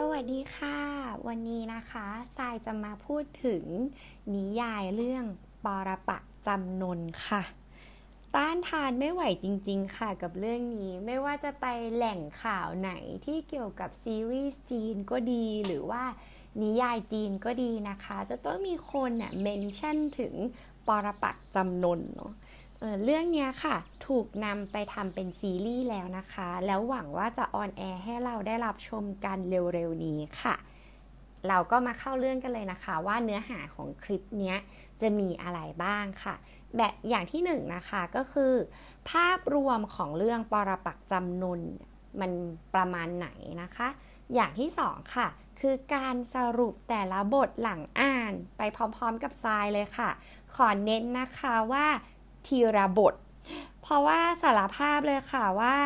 สวัสดีค่ะ วันนี้นะคะทรายจะมาพูดถึงนิยายเรื่องปรปักจำนนค่ะ ต้านทานไม่ไหวจริง ๆ ค่ะกับเรื่องนี้ไม่ว่าจะไปแหล่งข่าวไหนที่เกี่ยวกับซีรีส์จีนก็ดีหรือว่านิยายจีนก็ดีนะคะ จะต้องมีคนเนี่ยเมนชั่นถึงปรปักจำนนเนาะ เรื่องนี้ค่ะ ถูกนำไปทำเป็นซีรีส์แล้วนะคะ แล้วหวังว่าจะออนแอร์ให้เราได้รับชมกันเร็วๆนี้ค่ะ เราก็มาเข้าเรื่องกันเลยนะคะ ว่าเนื้อหาของคลิปนี้จะมีอะไรบ้างค่ะ แบบอย่างที่หนึ่งนะคะก็คือ ภาพรวมของเรื่องปรปักจำนนมันประมาณไหนนะคะ อย่างที่สองค่ะ คือการสรุปแต่ละบทหลังอ่านไปพร้อมๆกับทรายเลยค่ะ ขอเน้นนะคะว่า ทีละบท เพราะว่าสารภาพเลยค่ะว่า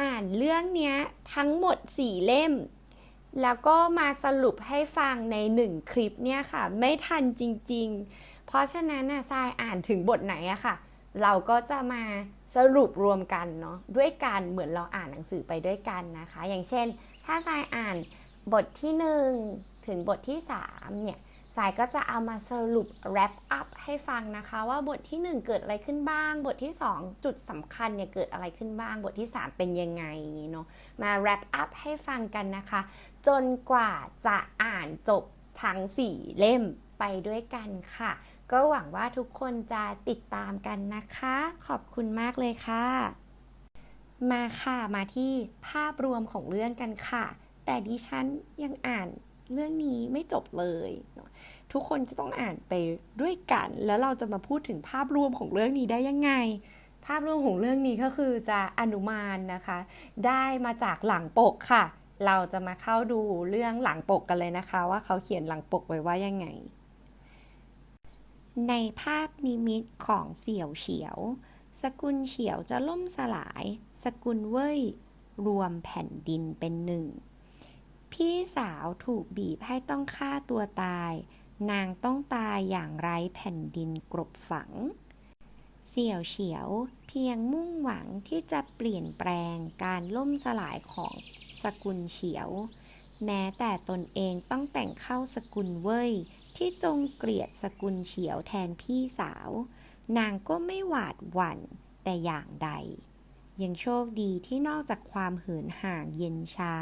อ่านเรื่องนี้ทั้งหมด 4 เล่ม แล้วก็มาสรุปให้ฟังในหนึ่งคลิปเนี่ยค่ะ ไม่ทันจริง ๆ เพราะฉะนั้นน่ะทรายอ่านถึงบทไหนอะค่ะ เราก็จะมาสรุปรวมกันเนาะด้วยกันเหมือนเราอ่านหนังสือไปด้วยกันนะคะ อย่างเช่น ถ้าทรายอ่านบทที่ 1 ถึงบทที่ 3 เนี่ย สายก็จะเอามาสรุป wrap up ให้ฟังนะคะ ว่าบทที่ 1 เกิดอะไรขึ้นบ้าง บทที่ 2 จุดสำคัญเนี่ยเกิดอะไรขึ้นบ้าง บทที่ 3 เป็นยังไงเนาะมา wrap up ให้ฟังกันนะคะ จนกว่าจะอ่านจบทั้ง 4 เล่มไปด้วยกันค่ะ ก็หวังว่าทุกคนจะติดตามกันนะคะ ขอบคุณมากเลยค่ะ มาค่ะมาที่ภาพรวมของเรื่องกันค่ะ แต่ดิฉันยังอ่านเรื่องนี้ไม่จบเลยเนอะ ทุกคนจะต้องอ่านไปด้วยกัน แล้วเราจะมาพูดถึงภาพรวมของเรื่องนี้ได้ยังไง ภาพรวมของเรื่องนี้ก็คือจะอนุมานนะคะ ได้มาจากหลังปกค่ะ เราจะมาเข้าดูเรื่องหลังปกกันเลยนะคะ ว่าเขาเขียนหลังปกไว้ว่ายังไง ในภาพนิมิตของเสี่ยวเฉียว สกุลเฉียวจะล่มสลาย สกุลเว่ยรวมแผ่นดินเป็นหนึ่ง พี่สาวถูกบีบให้ต้องฆ่าตัวตาย นางต้องตายอย่างไร้แผ่นดินกรบฝัง เสี่ยวเฉียวเพียงมุ่งหวังที่จะเปลี่ยนแปลงการล่มสลายของสกุลเฉียว แม้แต่ตนเองต้องแต่งเข้าสกุลเว่ยที่จงเกลียดสกุลเฉียวแทนพี่สาว นางก็ไม่หวาดหวั่นแต่อย่างใด ยังโชคดีที่นอกจากความเหินห่างเย็นชา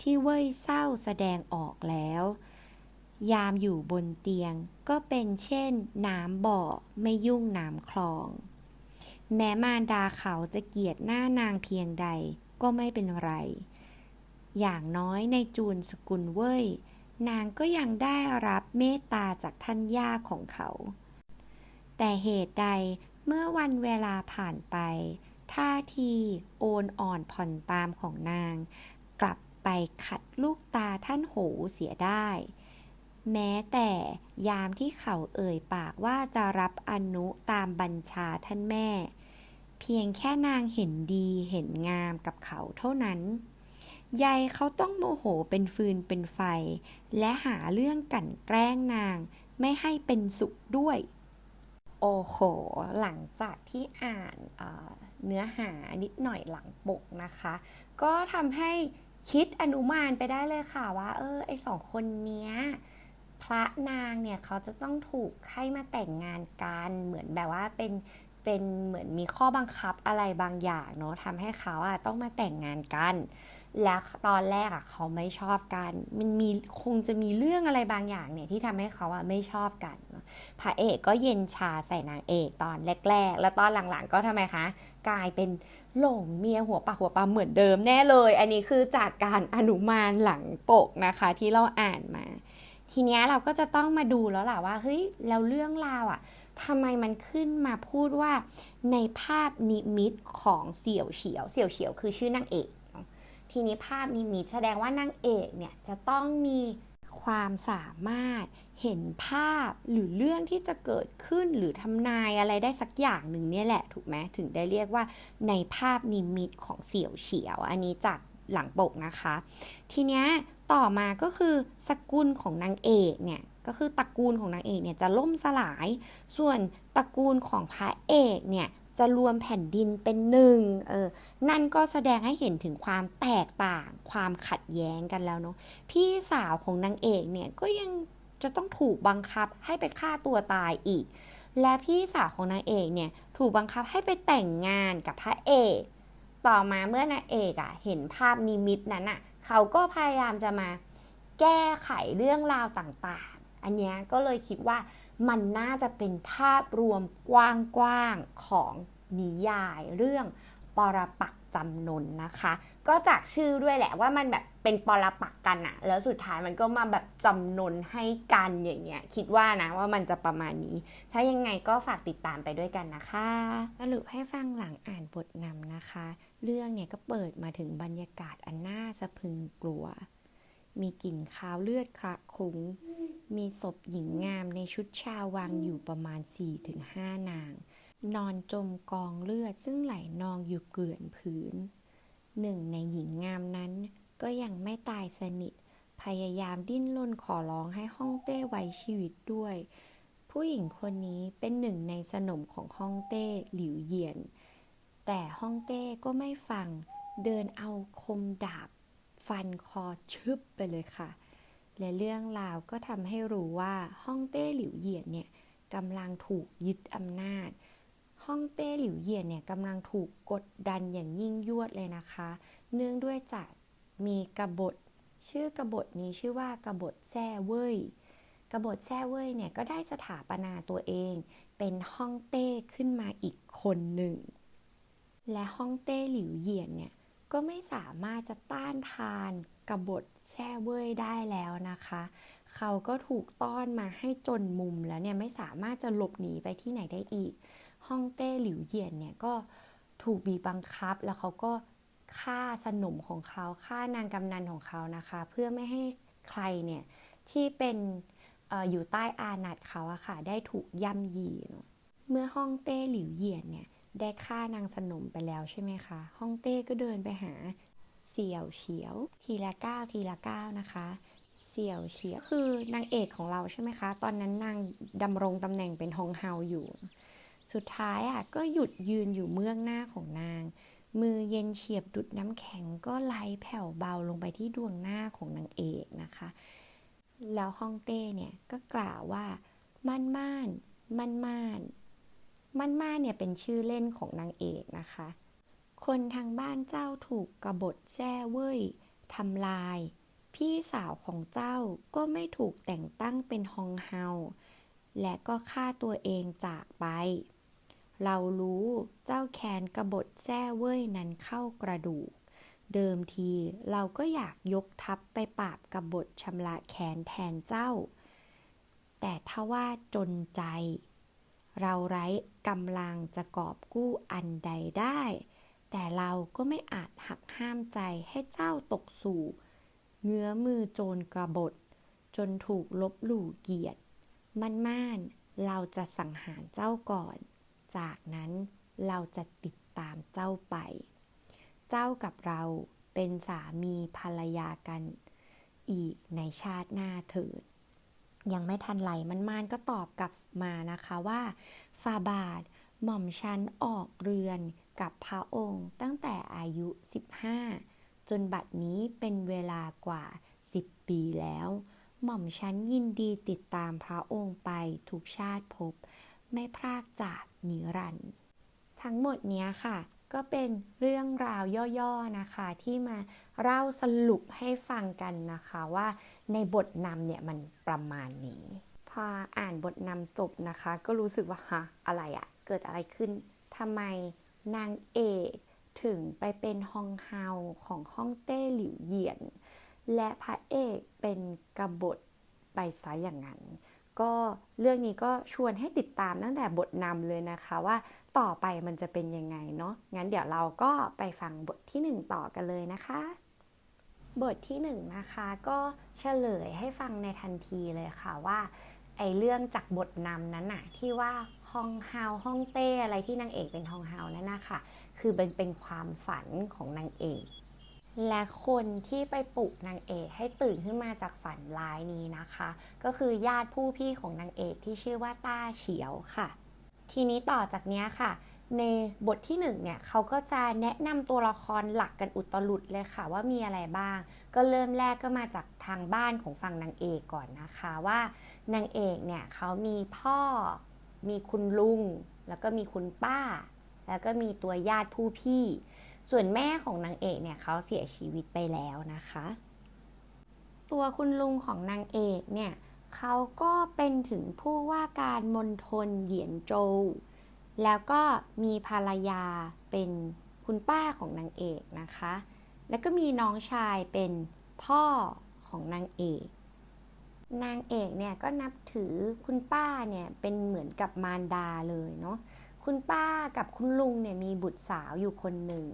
ที่เว่ยเศร้าแสดงออกแล้ว ยามอยู่บนเตียง ก็เป็นเช่น น้ำบ่อไม่ยุ่งน้ำคลอง แม้มารดาเขาจะเกลียดหน้านางเพียงใดก็ไม่เป็นไร อย่างน้อยในจูนสกุลเว่ยนางก็ยังได้รับเมตตาจากท่านย่าของเขา แต่เหตุใดเมื่อวันเวลาผ่านไป ท่าทีโอนอ่อนผ่อนตามของนาง กลับไปขัดลูกตาท่านโหเสียได้ แม้แต่ยามที่เขาเอ่ยปากว่าจะรับอนุตามบัญชาท่านแม่ เพียงแค่นางเห็นดีเห็นงามกับเขาเท่านั้นยายเขาต้องโมโหเป็นฟืนเป็นไฟ และหาเรื่องกลั่นแกล้งนางไม่ให้เป็นสุขด้วย โอ้โห หลังจากที่อ่านเอ่อเนื้อหานิดหน่อยหลังปกนะคะ ก็ทำให้คิดอนุมานไปได้เลยค่ะว่า เออ ไอสองคนเนี้ย พระนางเนี่ยเขาจะต้องถูกให้มาแต่งงานกันเหมือนแบบว่าเป็นเป็นเหมือนมีข้อบังคับอะไรบางอย่างเนาะทำให้เขาอะต้องมาแต่งงานกัน แล้วตอนแรกอะเขาไม่ชอบกัน มันมีคงจะมีเรื่องอะไรบางอย่างเนี่ยที่ทำให้เขาอะไม่ชอบกันพระเอกก็เย็นชาใส่นางเอกตอนแรก ๆ แล้วตอนหลังๆก็ทำไมคะ กลายเป็นหลงเมียหัวปากหัวปลาเหมือนเดิมแน่เลย อันนี้คือจากการอนุมานหลังปกนะคะที่เราอ่านมา ทีเนี้ยเราก็จะต้องมาดูแล้วล่ะว่าเฮ้ยแล้วเรื่องราวอะทำไมมันขึ้นมาพูดว่าในภาพนิมิตของเสี่ยวเฉียว เสี่ยวเฉียวคือชื่อนางเอก ทีนี้ภาพนิมิตแสดงว่านางเอกเนี่ยจะต้องมีความสามารถเห็นภาพหรือเรื่องที่จะเกิดขึ้นหรือทำนายอะไรได้สักอย่างหนึ่งเนี่ยแหละถูกไหมถึงได้เรียกว่าในภาพนิมิตของเสี่ยวเฉียว อันนี้จากหลังปกนะคะ ทีเนี้ย ต่อมาก็คือสกุลของนางเอกเนี่ยก็คือตระกูลของนางเอกเนี่ยจะล่มสลาย ส่วนตระกูลของพระเอกเนี่ยจะจะรวมแผ่นดินเป็นหนึ่งเออ นั่นก็แสดงให้เห็นถึงความแตกต่าง ความขัดแย้งกันแล้วเนาะ พี่สาวของนางเอกเนี่ยก็ยังจะต้องถูกบังคับให้ไปฆ่าตัวตายอีก และพี่สาวของนางเอกเนี่ยถูกบังคับให้ไปแต่งงานกับพระเอก ต่อมาเมื่อนางเอกอะ่ะเห็นภาพนิมิตนั้นอะ่ะ เขาก็พยายามจะมาแก้ไขเรื่องราวต่างๆ อันนี้ก็เลยคิดว่ามันน่าจะเป็นภาพรวมกว้างๆของนิยายเรื่องปรปักจำนนนะคะ ก็จากชื่อด้วยแหละว่ามันแบบเป็นปรปักกันอะแล้วสุดท้ายมันก็มาแบบจำนนให้กันอย่างเงี้ย คิดว่านะว่ามันจะประมาณนี้ ถ้ายังไงก็ฝากติดตามไปด้วยกันนะคะสรุปให้ฟังหลังอ่านบทนำนะคะ เรื่องเนี่ยก็เปิดมาถึงบรรยากาศอันน่าสะพึงกลัว มีกลิ่นคาวเลือดคระคลุ้ง มีศพหญิงงามในชุดชาววางอยู่ประมาณ 4-5 นาง นอนจมกองเลือดซึ่งไหลนองอยู่เกลื่อนพื้น หนึ่งในหญิงงามนั้นก็ยังไม่ตายสนิท พยายามดิ้นรนขอร้องให้ฮ่องเต้ไว้ชีวิตด้วย ผู้หญิงคนนี้เป็นหนึ่งในสนมของฮ่องเต้หลิวเยียน แต่ฮ่องเต้ก็ไม่ฟัง เดินเอาคมดาบ ฟันคอชึบไปเลยค่ะ และเรื่องราวก็ทำให้รู้ว่าฮ่องเต้หลิวเหยียนเนี่ยกำลังถูกยึดอำนาจฮ่องเต้หลิวเหยียนเนี่ยกำลังถูกกดดันอย่างยิ่งยวดเลยนะคะ เนื่องด้วยจากมีกบฏ ชื่อกบฏนี้ชื่อว่ากบฏแซ่เว่ยกบฏแซ่เว่ยเนี่ยก็ได้สถาปนาตัวเอง เป็นฮ่องเต้ขึ้นมาอีกคนหนึ่ง และฮ่องเต้หลิวเหยียนเนี่ยก็ไม่สามารถจะต้านทานกบฏแช่เว่ยได้แล้วนะคะ เขาก็ถูกต้อนมาให้จนมุมแล้วเนี่ยไม่สามารถจะหลบหนีไปที่ไหนได้อีกฮ่องเต้หลิวเหยียนเนี่ยก็ถูกบีบบังคับแล้วเขาก็ฆ่าสนมของเขาฆ่านางกำนันของเขานะคะ เพื่อไม่ให้ใครเนี่ยที่เป็นออยู่ใต้อานัตเขาอะค่ะได้ถูกย่ำยีเนาะเมื่อฮ่องเต้หลิวเหยียนเนี่ย ได้ฆ่านางสนมไปแล้วใช่ไหมคะฮ่องเต้ก็เดินไปหาเสี่ยวเฉียว ทีละก้าวทีละก้าวนะคะเสี่ยวเฉียวคือนางเอกของเราใช่ไหมคะ ตอนนั้นนางดำรงตำแหน่งเป็นฮองเฮาอยู่ สุดท้ายอะก็หยุดยืนอยู่เมืองหน้าของนาง มือเย็นเฉียบดุดน้ำแข็งก็ไหลแผ่วเบาลงไปที่ดวงหน้าของนางเอกนะคะ แล้วฮ่องเต้เนี่ยก็กล่าวว่า มั่นม่านมั่นม่าน มั่นมาเนี่ยเป็นชื่อเล่นของนางเอกนะคะ คนทางบ้านเจ้าถูกกบฏแช่เว่ยทำลาย พี่สาวของเจ้าก็ไม่ถูกแต่งตั้งเป็นฮองเฮา และก็ฆ่าตัวเองจากไป เรารู้เจ้าแคนกบฏแช่เว่ยนั้นเข้ากระดูก เดิมทีเราก็อยากยกทัพไปปราบกบฏชำระแค้นแทนเจ้า แต่ถ้าว่าจนใจ เราไร้กำลังจะกอบกู้อันใดได้ แต่เราก็ไม่อาจหักห้ามใจให้เจ้าตกสู่ เงื้อมือโจรกระบฏ จนถูกลบหลู่เกียรติ มั่นม่านเราจะสังหารเจ้าก่อน จากนั้นเราจะติดตามเจ้าไป เจ้ากับเราเป็นสามีภรรยากัน อีกในชาติหน้าเถิด ยังไม่ทันไหลมันมานก็ตอบกลับมานะคะว่าฟาบาทหม่อมชันออกเรือนกับพระองค์ตั้งแต่อายุ 15 จนบัดนี้เป็นเวลากว่า 10 ปีแล้ว หม่อมชันยินดีติดตามพระองค์ไปทุกชาติพบ ไม่พรากจากนิรันดร์ทั้งหมดนี้ค่ะ ก็เป็นเรื่องราวย่อๆนะคะ ที่มาเล่าสรุปให้ฟังกันนะคะว่าในบทนำเนี่ยมันประมาณนี้ พออ่านบทนำจบนะคะ ก็รู้สึกว่าฮะอะไรอะเกิดอะไรขึ้นทำไมนางเอกถึงไปเป็นฮองเฮาของฮ่องเต้หลิวเหยียน และพระเอกเป็นกบฏไปซะอย่างนั้น ก็เรื่องนี้ก็ชวนให้ติดตามตั้งแต่บทนำเลยนะคะว่าต่อไปมันจะเป็นยังไงเนาะงั้นเดี๋ยวเราก็ไปฟังบทที่ 1 ต่อกันเลยนะคะ บทที่1นนะคะก็เฉลยให้ฟังในทันทีเลยค่ะว่าไอเรื่องจากบทนำนั้นน่ะที่ว่าฮองเฮาฮ่องเต้อะไรที่นางเอกเป็นฮองเฮานั่นนะคะคือเป็นเป็นความฝันของนางเอก และคนที่ไปปลุกนางเอกให้ตื่นขึ้นมาจากฝันร้ายนี้นะคะ ก็คือญาติผู้พี่ของนางเอกที่ชื่อว่าต้าเฉียวค่ะ ทีนี้ต่อจากนี้ค่ะ ในบทที่หนึ่งเนี่ยเขาก็จะแนะนำตัวละครหลักกันอุตลุดเลยค่ะ ว่ามีอะไรบ้าง ก็เริ่มแรกก็มาจากทางบ้านของฝั่งนางเอกก่อนนะคะว่านางเอกเนี่ยเขามีพ่อ มีคุณลุง แล้วก็มีคุณป้า แล้วก็มีตัวญาติผู้พี่ ส่วนแม่ของนางเอกเนี่ยเขาเสียชีวิตไปแล้วนะคะ ตัวคุณลุงของนางเอกเนี่ยเขาก็เป็นถึงผู้ว่าการมณฑลเหยียนโจวแล้วก็มีภรรยาเป็นคุณป้าของนางเอกนะคะ แล้วก็มีน้องชายเป็นพ่อของนางเอก นางเอกเนี่ยก็นับถือคุณป้าเนี่ยเป็นเหมือนกับมารดาเลยเนาะ คุณป้ากับคุณลุงเนี่ยมีบุตรสาวอยู่คนหนึ่ง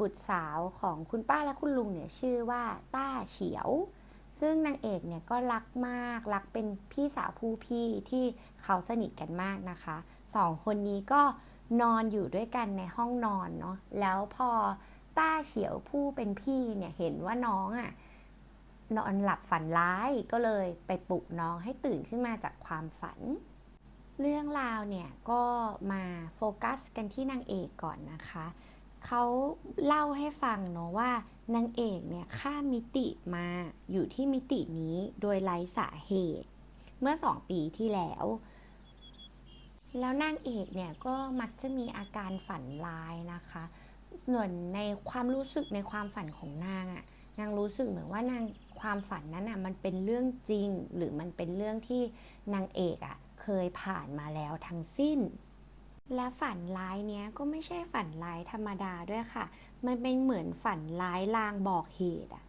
บุตรสาวของคุณป้าและคุณลุงเนี่ยชื่อว่าต้าเฉียว ซึ่งนางเอกเนี่ยก็รักมากรักเป็นพี่สาวผู้พี่ที่เขาสนิทกันมากนะคะสองคนนี้ก็นอนอยู่ด้วยกันในห้องนอนเนาะแล้วพอต้าเฉียวผู้เป็นพี่เนี่ยเห็นว่าน้องอะ่ะนอนหลับฝันร้ายก็เลยไปปลุกน้องให้ตื่นขึ้นมาจากความฝัน เรื่องราวเนี่ยก็มาโฟกัสกันที่นางเอกก่อนนะคะ เขาเล่าให้ฟังเนาะว่านางเอกเนี่ยข้ามมิติมาอยู่ที่มิตินี้โดยไร้สาเหตุ เมื่อสองปีที่แล้ว แล้วนางเอกเนี่ยก็มักจะมีอาการฝันร้ายนะคะ ส่วนในความรู้สึกในความฝันของนางอะนางรู้สึกเหมือนว่านางความฝันนั้นอะมันเป็นเรื่องจริง หรือมันเป็นเรื่องที่นางเอกอะเคยผ่านมาแล้วทั้งสิ้น และฝันร้ายเนี้ยก็ไม่ใช่ฝันร้ายธรรมดาด้วยค่ะ มันเป็นเหมือนฝันร้ายลางบอกเหตุอะ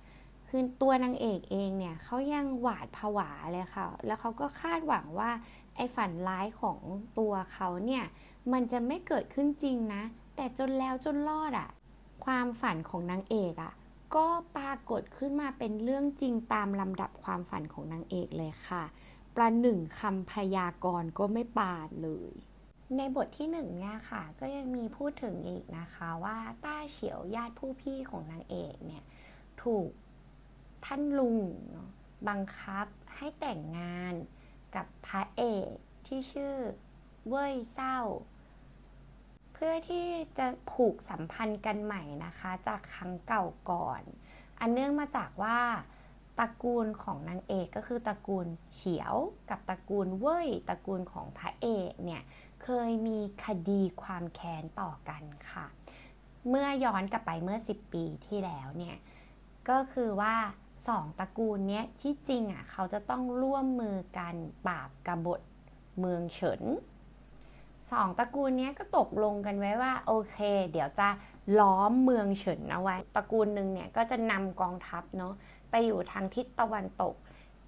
คือตัวนางเอกเองเนี่ยเขายังหวาดผวาเลยค่ะ แล้วเขาก็คาดหวังว่าไอ้ฝันร้ายของตัวเขาเนี่ยมันจะไม่เกิดขึ้นจริงนะ แต่จนแล้วจนรอดอะความฝันของนางเอกอะก็ปรากฏขึ้นมาเป็นเรื่องจริงตามลำดับความฝันของนางเอกเลยค่ะ ประหนึ่งคำพยากรณ์ก็ไม่ปานเลย ในบทที่หนึ่งเนี่ยค่ะ ก็ยังมีพูดถึงอีกนะคะว่าต้าเฉียวญาติผู้พี่ของนางเอกเนี่ย ถูกท่านลุงบังคับให้แต่งงานกับพระเอกที่ชื่อเว่ยเศร้า เพื่อที่จะผูกสัมพันธ์กันใหม่นะคะ จากครั้งเก่าก่อน อันเนื่องมาจากว่าตระกูลของนางเอกก็คือตระกูลเฉียวกับตระกูลเว่ยตระกูลของพระเอกเนี่ย เคยมีคดีความแค้นต่อกันค่ะ เมื่อย้อนกลับไปเมื่อ 10 ปีที่แล้วเนี่ย ก็คือว่าสองตระกูลเนี้ยที่จริงอะเขาจะต้องร่วมมือกันปราบกบฏเมืองเฉินสองตระกูลเนี้ยก็ตกลงกันไว้ว่าโอเค เดี๋ยวจะล้อมเมืองเฉินเอาไว้ ตระกูลหนึ่งเนี่ยก็จะนำกองทัพเนาะไปอยู่ทางทิศตะวันตก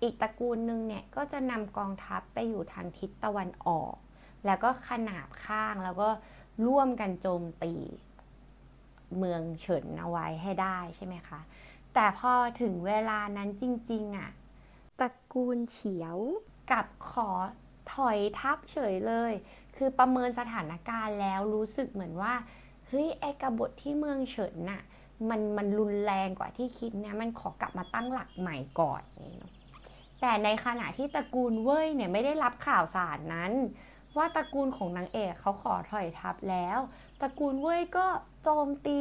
อีกตระกูลหนึ่งเนี่ยก็จะนำกองทัพไปอยู่ทางทิศตะวันออก แล้วก็ขนาบข้างแล้วก็ร่วมกันโจมตีเมืองเฉินเอาไว้ให้ได้ใช่ไหมคะ แต่พอถึงเวลานั้นจริงๆอะตระกูลเฉียวกับขอถอยทัพเฉยเลย คือประเมินสถานการณ์แล้วรู้สึกเหมือนว่าเฮ้ยไอกบฏที่เมืองเฉินน่ะมันมันรุนแรงกว่าที่คิดนะมันขอกลับมาตั้งหลักใหม่ก่อน แต่ในขณะที่ตระกูลเว่ยเนี่ยไม่ได้รับข่าวสารนั้น ว่าตระกูลของนางเอกเขาขอถอยทัพแล้ว ตระกูลเว่ยก็โจมตี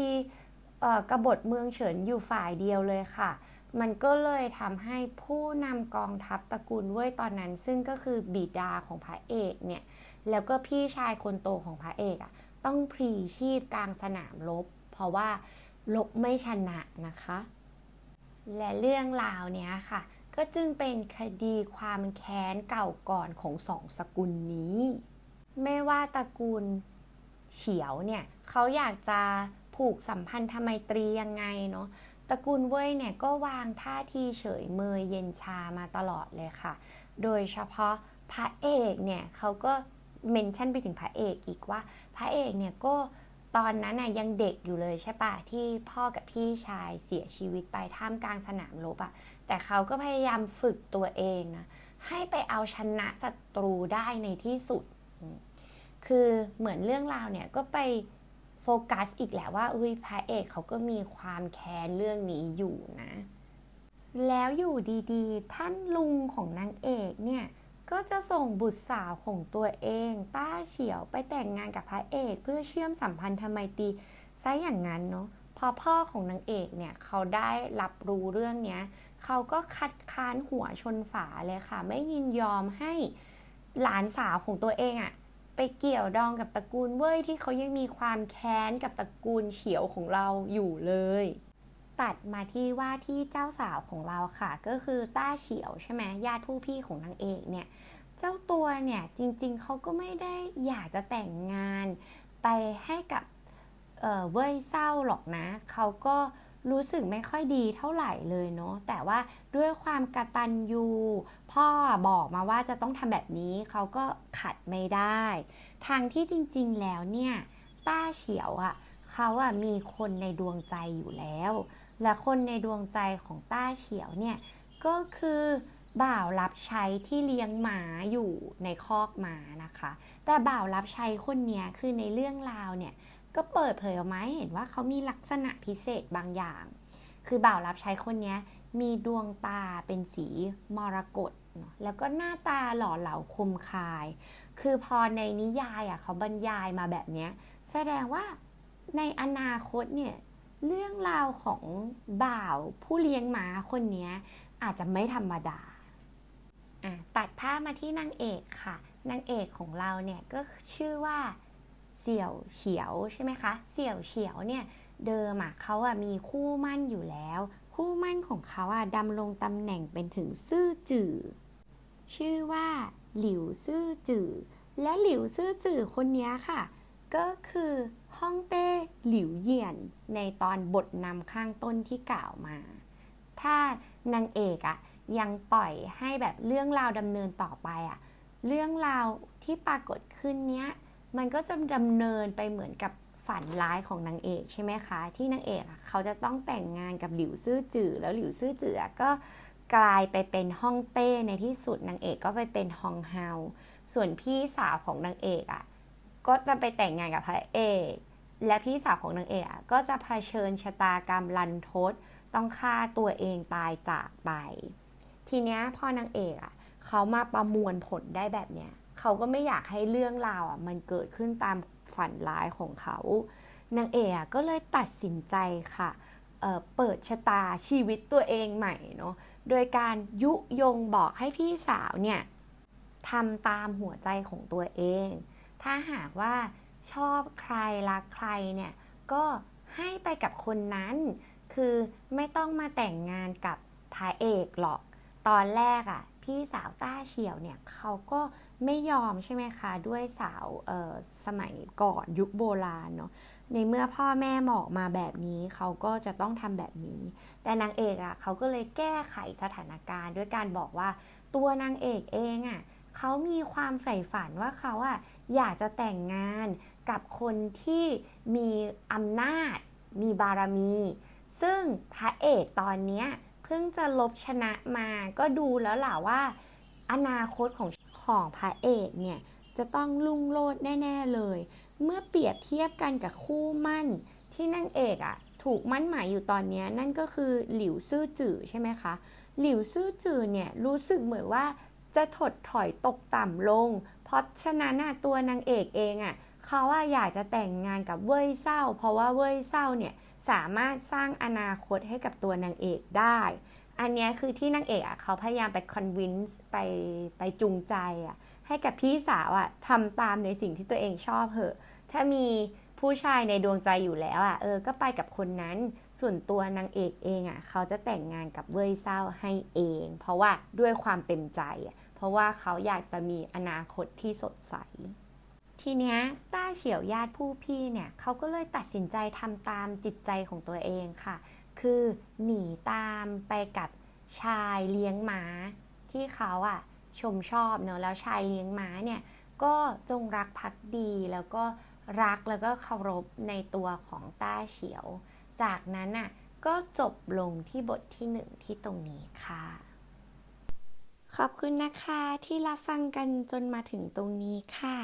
กบฏเมืองเฉินอยู่ฝ่ายเดียวเลยค่ะ มันก็เลยทำให้ผู้นำกองทัพตระกูลเว่ยตอนนั้น ซึ่งก็คือบิดาของพระเอกเนี่ย แล้วก็พี่ชายคนโตของพระเอกอะ ต้องพลีชีพกลางสนามรบ เพราะว่าลบไม่ชนะนะคะ และเรื่องราวเนี้ยค่ะ ก็จึงเป็นคดีความแค้นเก่าก่อนของสองสกุลนี้ ไม่ว่าตระกูลเฉียวเนี่ยเขาอยากจะผูกสัมพันธ์ทำไมตรียังไงเนาะตระกูลเว่ยเนี่ยก็วางท่าทีเฉยเมยเย็นชามาตลอดเลยค่ะ โดยเฉพาะพระเอกเนี่ยเขาก็เมนชั่นไปถึงพระเอกอีกว่า พระเอกเนี่ยก็ตอนนั้นน่ะยังเด็กอยู่เลยใช่ปะที่พ่อกับพี่ชายเสียชีวิตไปท่ามกลางสนามรบอะ แต่เขาก็พยายามฝึกตัวเองนะให้ไปเอาชนะศัตรูได้ในที่สุด คือเหมือนเรื่องราวเนี่ยก็ไปโฟกัสอีกแหละว่าอุ้ยพระเอกเขาก็มีความแค้นเรื่องนี้อยู่นะ แล้วอยู่ดีๆ ท่านลุงของนางเอกเนี่ยก็จะส่งบุตรสาวของตัวเอง ต้าเฉียวไปแต่งงานกับพระเอกเพื่อเชื่อมสัมพันธ์ทำไมตรีซะอย่างนั้นเนาะพอพ่อของนางเอกเนี่ยเขาได้รับรู้เรื่องเนี้ย เขาก็คัดค้านหัวชนฝาเลยค่ะ ไม่ยินยอมให้หลานสาวของตัวเองอะไปเกี่ยวดองกับตระกูลเว่ยที่เขายังมีความแค้นกับตระกูลเฉียวของเราอยู่เลย ตัดมาที่ว่าที่เจ้าสาวของเราค่ะ ก็คือต้าเฉียวใช่ไหมญาติผู้พี่ของนางเอกเนี่ยเจ้าตัวเนี่ยจริงๆเขาก็ไม่ได้อยากจะแต่งงานไปให้กับเเว่ยเศร้าหรอกนะ เขาก็ รู้สึกไม่ค่อยดีเท่าไหร่เลยเนาะแต่ว่าด้วยความกระตัญญูพ่อบอกมาว่าจะต้องทำแบบนี้เขาก็ขัดไม่ได้ ทางที่จริงๆแล้วเนี่ย ต้าเฉียวอะ่ะเขาอะมีคนในดวงใจอยู่แล้ว และคนในดวงใจของต้าเฉียวเนี่ยก็คือบ่าวรับใช้ที่เลี้ยงหมาอยู่ในคอกหมานะคะ แต่บ่าวรับใช้คนเนี้ยคือในเรื่องราวเนี่ย ก็เปิดเผยออกมาให้เห็นว่าเขามีลักษณะพิเศษบางอย่าง คือบ่าวรับใช้คนนี้มีดวงตาเป็นสีมรกตเนอะแล้วก็หน้าตาหล่อเหลาคมคาย คือพอในนิยายอะเขาบรรยายมาแบบนี้แสดงว่าในอนาคตเนี่ยเรื่องราวของบ่าวผู้เลี้ยงม้าคนนี้อาจจะไม่ธรรมดาอะตัดภาพมาที่นางเอกค่ะ นางเอกของเราเนี่ยก็ชื่อว่า เสี่ยวเฉียวใช่ไหมคะเสี่ยวเฉียวเนี่ยเดิมอะเขาอะมีคู่มั่นอยู่แล้ว คู่มั่นของเขาอะดำรงตำแหน่งเป็นถึงซื่อจื่อชื่อว่า หลิวซื่อจื่อและหลิวซื่อจื่อคนนี้ค่ะ ก็คือฮ่องเต้หลิวเหยียน ในตอนบทนำข้างต้นที่กล่าวมา ถ้านางเอกอะยังปล่อยให้แบบเรื่องราวดำเนินต่อไปอะเรื่องราวที่ปรากฏขึ้นเนี้ย มันก็จะดำเนินไปเหมือนกับฝันร้ายของนางเอกใช่ไหมคะ ที่นางเอกเขาจะต้องแต่งงานกับหลิวซื่อจื่อแล้วหลิวซื่อจื่อก็กลายไปเป็นฮ่องเต้ในที่สุดนางเอกก็ไปเป็นฮองเฮาส่วนพี่สาวของนางเอกอะก็จะไปแต่งงานกับพระเอก และพี่สาวของนางเอกอะก็จะเผชิญชะตากรรมลันทดต้องฆ่าตัวเองตายจากไป ทีเนี้ยพอนางเอกอะเขามาประมวลผลได้แบบเนี้ย เขาก็ไม่อยากให้เรื่องราวอะมันเกิดขึ้นตามฝันร้ายของเขา นางเอกก็เลยตัดสินใจค่ะเเปิดชะตาชีวิตตัวเองใหม่เนาะ โดยการยุยงบอกให้พี่สาวเนี่ยทำตามหัวใจของตัวเอง ถ้าหากว่าชอบใครรักใครเนี่ยก็ให้ไปกับคนนั้น คือไม่ต้องมาแต่งงานกับพระเอกหรอก ตอนแรกอะ่ะ พี่สาวต้าเฉียวเนี่ยเขาก็ไม่ยอมใช่ไหมคะด้วยสาวสมัยก่อนยุคโบราณเนาะในเมื่อพ่อแม่บอกมาแบบนี้เขาก็จะต้องทำแบบนี้ แต่นางเอกอะ่ะเขาก็เลยแก้ไขสถานการณ์ ด้วยการบอกว่าตัวนางเอกเองอะ่ะเขามีความใฝ่ฝันว่าเขาอะ่ะอยากจะแต่งงานกับคนที่มีอำนาจ มีบารมี ซึ่งพระเอกตอนเนี้ยเพิ่งจะลบชนะมาก็ดูแล้วล่ะว่า อนาคตของของพระเอกเนี่ยจะต้องลุ่งโลดแน่ ๆเลย เมื่อเปรียบเทียบกันกับคู่มั่นที่นางเอกอะ่ะถูกมั่นหมายอยู่ตอนนี้นั่นก็คือหลิวซื่อจื่อใช่ไหมคะ หลิวซื่อจื่อเนี่ยรู้สึกเหมือนว่าจะถดถอยตกต่ำลง เพราะฉะนั้นตัวนางเอกเองอะ่ะเขาว่าอยากจะแต่งงานกับเว่ยเศร้า เพราะว่าเว่ยเศร้าเนี่ย สามารถสร้างอนาคตให้กับตัวนางเอกได้ อันนี้คือที่นางเอกอะเขาพยายามไปคอนวินส์ไปไปจูงใจอะให้กับพี่สาวอะทำตามในสิ่งที่ตัวเองชอบเหอะ ถ้ามีผู้ชายในดวงใจอยู่แล้วอะเออ ก็ไปกับคนนั้น ส่วนตัวนางเอกเองอะเขาจะแต่งงานกับเว่ยเศร้าให้เอง เพราะว่าด้วยความเต็มใจ เพราะว่าเขาอยากจะมีอนาคตที่สดใส ทีเนี้ยต้าเฉียวญาติผู้พี่เนี่ยเขาก็เลยตัดสินใจทำตามจิตใจของตัวเองค่ะ คือหนีตามไปกับชายเลี้ยงม้า ที่เขาอะชมชอบเนอะแล้วชายเลี้ยงม้าเนี่ยก็จงรักภักดีแล้วก็รักแล้วก็เคารพในตัวของต้าเฉียว จากนั้นน่ะก็จบลงที่บทที่หนึ่งที่ตรงนี้ค่ะ ขอบคุณนะคะที่รับฟังกันจนมาถึงตรงนี้ค่ะ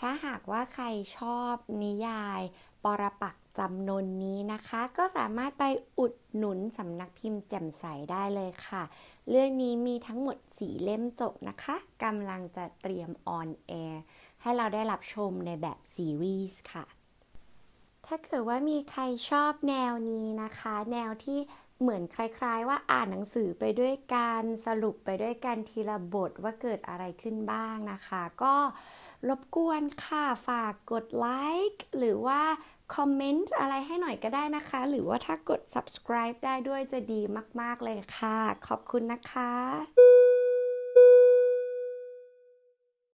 ถ้าหากว่าใครชอบนิยาย ปรปักจำนวนนี้นะคะ ก็สามารถไปอุดหนุนสำนักพิมพ์แจ่มใสได้เลยค่ะ เรื่องนี้มีทั้งหมด4เล่มจบนะคะกำลังจะเตรียมออนแอร์ให้เราได้รับชมในแบบซีรีส์ค่ะ ถ้าเกิดว่ามีใครชอบแนวนี้นะคะ แนวที่เหมือนคล้าย ๆ ว่าอ่านหนังสือไปด้วยกันสรุปไปด้วยกันทีละบทว่าเกิดอะไรขึ้นบ้างนะคะ ก็ รบกวนค่ะฝากกดไลค์หรือว่าคอมเมนต์อะไรให้หน่อยก็ได้นะคะ หรือว่าถ้ากด subscribe ได้ด้วยจะดีมาก ๆ เลยค่ะ ขอบคุณนะคะ